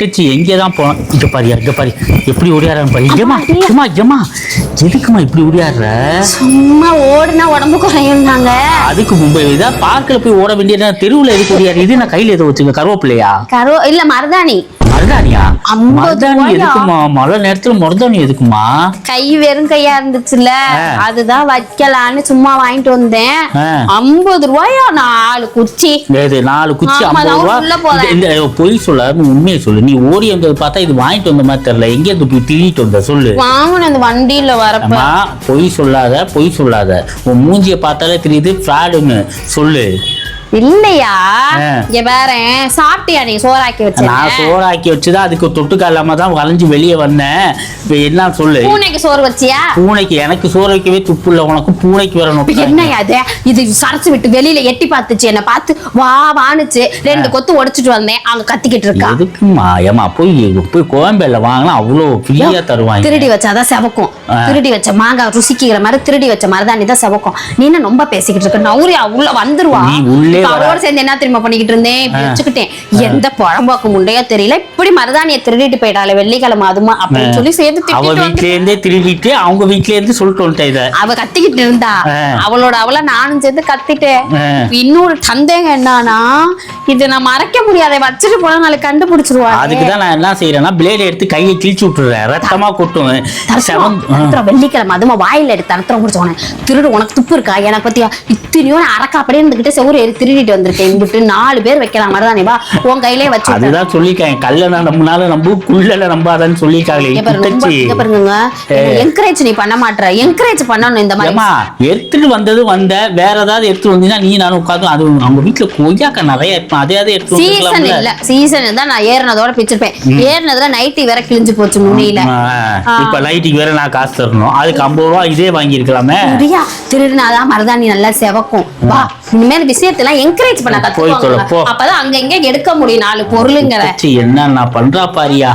விட்டுச்சு எங்கே தான் போனோம் இங்க பாரு இங்க பாரு. எப்படி ஓடியாடுறான்னு பாரு. ஏமா ஏமா ஏமா எதுக்குமா இப்படி ஓடியாடுற சும்மா ஓடுனா உடம்பு குறையும்னாங்க. அதுக்கு மும்பை இதா பார்க்கில் போய் ஓட வேண்டியது தெருவில் எதுக்கு ஓடியாரு? இது நான் கையில் எதுவும் வச்சுங்க கருவேப்பிலையா? கரோ இல்ல மருதாணி. ஐம்பது மருதாணி ரூபாயா? எதுக்குமா? மழை நேரத்துல மருதாணி எதுக்குமா? கை வெறும் கையா இருந்துச்சுல்ல. அதுதான் வைக்கலான்னு சும்மா வாங்கிட்டு வந்தேன். ஐம்பது ரூபாயா? நாலு குச்சி. நாலு குச்சி ஐம்பது நான் ரூபா. உள்ள போறேன். இந்த- இந்த பொய் சொல்லாம உண்மையை சொல்லு. நீ ஓடி வந்தது பார்த்தா இது வாங்கிட்டு வந்த மாதிரி தெரியல. எங்க இருந்து போய் திருடிட்டு வந்த? சொல்லு. வாங்கின அந்த வண்டியில வரப்ப. பொய் சொல்லாத பொய் சொல்லாத. உன் மூஞ்சிய பார்த்தாலே தெரியுது ஃப்ராடுன்னு சொல்லு. இல்லையா. இங்க பாரு சாப்பிட்டியா நீ சோறாக்கி நான் வச்சேன் சோறாக்கி வச்சுதான் அதுக்கு தொட்டுக்க இல்லாம தான் வளைஞ்சு வெளியே வந்தேன். இப்ப என்ன சொல்லு? பூனைக்கு சோறு வச்சியா? பூனைக்கு எனக்கு சோறு வைக்கவே துப்பு இல்லை. உனக்கு பூனைக்கு வரணும் இப்ப என்னய்யா இது? சரச்சு விட்டு வெளியில எட்டி பார்த்துச்சு. என்ன பார்த்து வா வானுச்சு. ரெண்டு கொத்து உடைச்சிட்டு வந்தேன். அங்க கத்திக்கிட்டு இருக்கா? எதுக்குமா ஏமா போய் போய் கோயம்பேல வாங்கினா அவ்வளோ ஃப்ரீயா தருவாங்க. திருடி வச்சாதான் செவக்கும். திருடி வச்ச மாங்காய் ருசிக்கிற மாதிரி திருடி வச்ச மருதாணி தான் செவக்கும். நீ என்ன ரொம்ப பேசிக்கிட்டு இருக்க? நௌரியா உள்ள வந்துருவா. நீ உள்ளே இப்ப வர- அவளோட சேர்ந்து என்ன திரும்ப பண்ணிக்கிட்டு இருந்தேன்? வச்சுக்கிட்டேன். எந்த பழம்பாக்கு முண்டையா தெரியல. இப்படி மருதாணியை திருடிட்டு போயிட்டாளே வெள்ளிக்கிழமை அதுமா? அப்படின்னு சொல்லி சேர்ந்து அவ வீட்ல இருந்தே திருடிட்டு அவங்க வீட்ல இருந்து சொல்லிட்டு வந்துட்டேன் அவ கத்திக்கிட்டு இருந்தா. அவளோட அவள நானும் சேர்ந்து கத்திட்டேன். இன்னொரு சந்தேகம் என்னன்னா இது நான் மறைக்க முடியாத. வச்சுட்டு போனா நாளைக்கு கண்டுபிடிச்சிருவாங்க அதுக்கு தான் நான் என்ன செய்யறேன்னா பிளேட் எடுத்து கையை கிழிச்சு விட்டுறேன். ரத்தமா கொட்டும் வெள்ளிக்கிழமை அதுமா வாயில எடுத்து தரத்துறோம். குடிச்சோனே திருடு உனக்கு துப்பு இருக்கா? எனக்கு பத்தியா? இத்தனையோ அரக்கா அப்படியே இருந்துகிட்டு செவ்வறு திருடிட்டு வந்திருக்கேன். இங்கிட்டு நாலு பேர் வைக்கலாம். மருதானே வா. உன் கையிலே வச்சு. அதுதான் சொல்லிருக்காங்க கல்ல நம்பினால நம்பு குள்ளல நம்பாதன்னு சொல்லிருக்காங்களே இங்க பாருங்க, என்கரேஜ் நீ பண்ண மாட்ற. என்கரேஜ் பண்ணணும் இந்த மாதிரி. எடுத்துட்டு வந்தது வந்த வேற ஏதாவது எடுத்து வந்தீங்கன்னா நீ நானும் உட்காந்து அது அவங்க வீட்டுல கொய்யாக்கா நிறைய இருக்கும் அதையாவது எடுத்து சீசன்? இல்ல. சீசன் தான் நான் ஏறினதோட பிச்சிருப்பேன் ஏறினதுல நைட்டி வேற கிழிஞ்சு போச்சு முடியல ஆ, இப்ப லைட்டுக்கு வேற நான் காசு தரணும். அதுக்கு ஐம்பது ரூபா இதே வாங்கியிருக்கலாமே. முடியா. திருடினாதான் மருதாணி நல்லா செவக்கும். வா. இனிமேல் விஷயத்தெல்லாம் என்கரேஜ் பண்ண. கத்துக்கோங்க அப்பதான் அங்க இங்க எடுக்க முடியும் நாலு பொருளுங்கிற என்ன நான் பண்றா பாரியா?